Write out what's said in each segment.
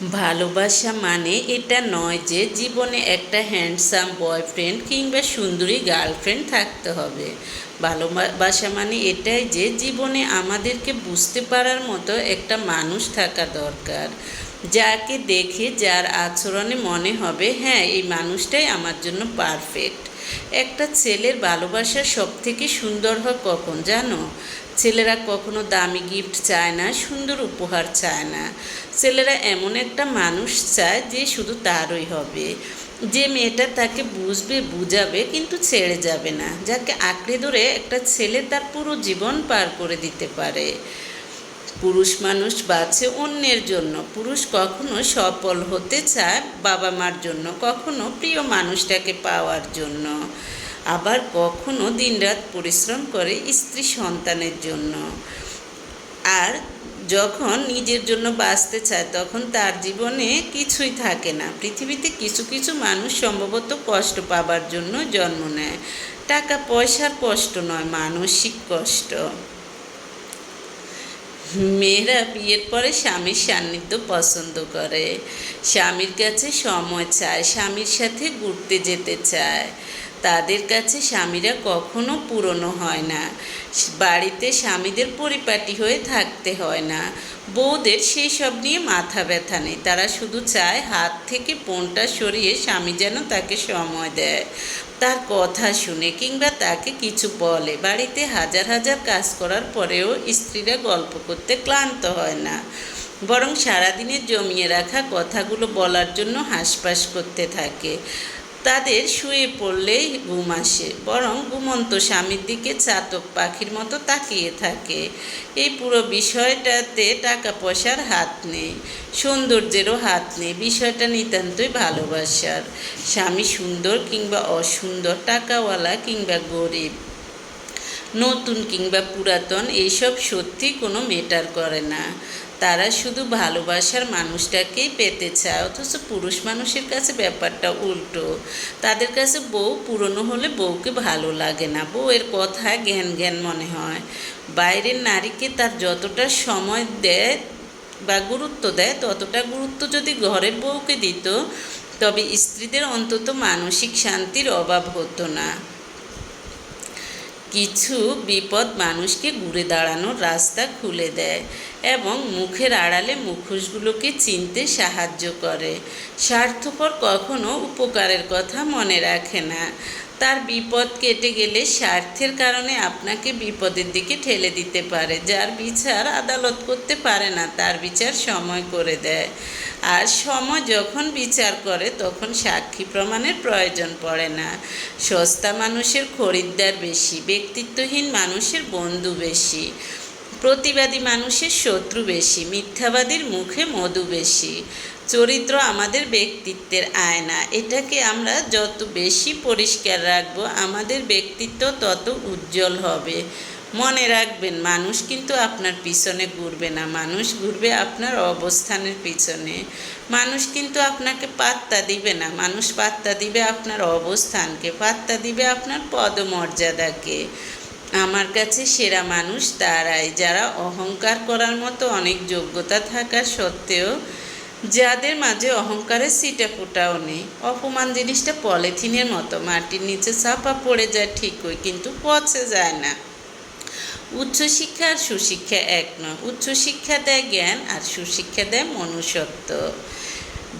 ভালোবাসা মানে এটা নয় যে জীবনে একটা হ্যান্ডসাম বয়ফ্রেন্ড কিংবা সুন্দরী গার্লফ্রেন্ড থাকতে হবে। ভালোবাসা মানে এটাই যে জীবনে আমাদেরকে বুঝতে পারার মতো একটা মানুষ থাকা দরকার। যাকে দেখে যার আচরণে মনে হবে হ্যাঁ এই মানুষটাই আমার জন্য পারফেক্ট একটা ছেলের ভালোবাসা সব থেকে সুন্দর হয় কখন জানো? ছেলেরা কখনো দামি গিফট চায় না, সুন্দর উপহার চায় না। ছেলেরা এমন একটা মানুষ চায় যে শুধু তারই হবে। যে মেয়েটা তাকে বুঝবে, বুঝাবে কিন্তু ছেড়ে যাবে না। যাকে আঁকড়ে ধরে একটা ছেলে তার পুরো জীবন পার করে দিতে পারে। পুরুষ মানুষ বাঁচে অন্যের জন্য। পুরুষ কখনো সফল হতে চায় বাবা মার জন্য, কখনো প্রিয় মানুষটাকে পাওয়ার জন্য। আবার কখনো দিনরাত পরিশ্রম করে স্ত্রী সন্তানের জন্য। আর যখন নিজের জন্য বাঁচতে চায়, তখন তার জীবনে কিছুই থাকে না। পৃথিবীতে কিছু কিছু মানুষ সম্ভবত কষ্ট পাবার জন্য জন্ম নেয়। টাকা পয়সার কষ্ট নয়, মানসিক কষ্ট। মেয়েরা বিয়ের পরে স্বামীর সান্নিধ্য পছন্দ করে। স্বামীর কাছে সময় চায়, স্বামীর সাথে ঘুরতে যেতে চায়। তাদের কাছে স্বামীরা কখনো পুরনো হয় না। বাড়িতে স্বামীদের পরিপাটি হয়ে থাকতে হয় না। বউদের সেই সব নিয়ে মাথা ব্যথা নেই। তারা শুধু চায় হাত থেকে পোনটা সরিয়ে স্বামী যেন তাকে সময় দেয়। তার কথা শুনে কিংবা তাকে কিছু বলে। বাড়িতে হাজার হাজার কাজ করার পরেও স্ত্রীরা গল্প করতে ক্লান্ত হয় না। বরং সারাদিনে জমিয়ে রাখা কথাগুলো বলার জন্য হাঁসফাঁস করতে থাকে। তাদের শুয়ে পড়লেই ঘুম আসে, বরং ঘুমন্ত স্বামীর দিকে চাতক পাখির মতো তাকিয়ে থাকে। এই পুরো বিষয়টাতে টাকা পয়সার হাত নেই, সৌন্দর্যেরও হাত নেই, বিষয়টা নিতান্তই ভালোবাসার। স্বামী সুন্দর কিংবা অসুন্দর, টাকাওয়ালা কিংবা গরিব, নতুন কিংবা পুরাতন, এইসব সত্যি কোনো মেটার করে না। তারা শুধু ভালোবাসার মানুষটাকেই পেতে চায়, অথচ পুরুষ মানুষের কাছে ব্যাপারটা উল্টো। তাদের কাছে বউ পুরনো হলে বউকে ভালো লাগে না। বউয়ের কথা জ্ঞান জ্ঞান মনে হয়। বাইরের নারীকে তার যতটা সময় দেয় বা গুরুত্ব দেয়, ততটা গুরুত্ব যদি ঘরের বউকে দিত, তবে স্ত্রীদের অন্তত মানসিক শান্তির অভাব হতো না। কিছু বিপদ মানুষকে ঘুরে দাঁড়ানোর রাস্তা খুলে দেয় এবং মুখের আড়ালে মুখোশগুলোকে চিনতে সাহায্য করে। স্বার্থপর কখনো উপকারের কথা মনে রাখে না। তার বিপদ কেটে গেলে স্বার্থের কারণে আপনাকে বিপদের দিকে ঠেলে দিতে পারে। যার বিচার আদালত করতে পারে না, তার বিচার সময় করে দেয়। আর সময় যখন বিচার করে, তখন সাক্ষী প্রমাণের প্রয়োজন পড়ে না। সস্তা মানুষের খরিদ্দার বেশি, ব্যক্তিত্বহীন মানুষের বন্ধু বেশি। প্রতিবাদী মানুষের শত্রু বেশি, মিথ্যাবাদীর মুখে মধু বেশি, চরিত্র আমাদের ব্যক্তিত্বের আয়না। এটাকে আমরা যত বেশি পরিষ্কার রাখব, আমাদের ব্যক্তিত্ব তত উজ্জ্বল হবে। মনে রাখবেন, মানুষ কিন্তু আপনার পিছনে ঘুরবে না। মানুষ ঘুরবে আপনার অবস্থানের পিছনে। মানুষ কিন্তু আপনাকে পাত্তা দিবে না। মানুষ পাত্তা দিবে আপনার অবস্থানকে, পাত্তা দিবে আপনার পদমর্যাদাকে। আমার কাছে সেরা মানুষ তারাই, যারা অহংকার করার মতো অনেক যোগ্যতা থাকা সত্ত্বেও যাদের মাঝে অহংকারের সিটা ফোটাও নেই। অপমান জিনিসটা পলিথিনের মতো, মাটির নিচে চাপা পড়ে যায় ঠিকই, কিন্তু পচে যায় না। উচ্চশিক্ষা আর সুশিক্ষা এক নয়। উচ্চশিক্ষা দেয় জ্ঞান আর সুশিক্ষা দেয় মনুষ্যত্ব।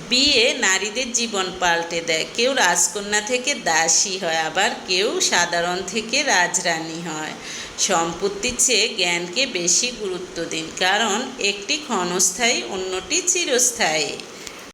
বিয়ে নারীদের জীবন পাল্টে দেয়। কেউ রাজকন্যা থেকে দাসী হয়, আবার কেউ সাধারণ থেকে রাজরানী হয়। সম্পত্তির চেয়ে জ্ঞানকে বেশি গুরুত্ব দিন, কারণ একটি ক্ষণস্থায়ী, অন্যটি চিরস্থায়ী।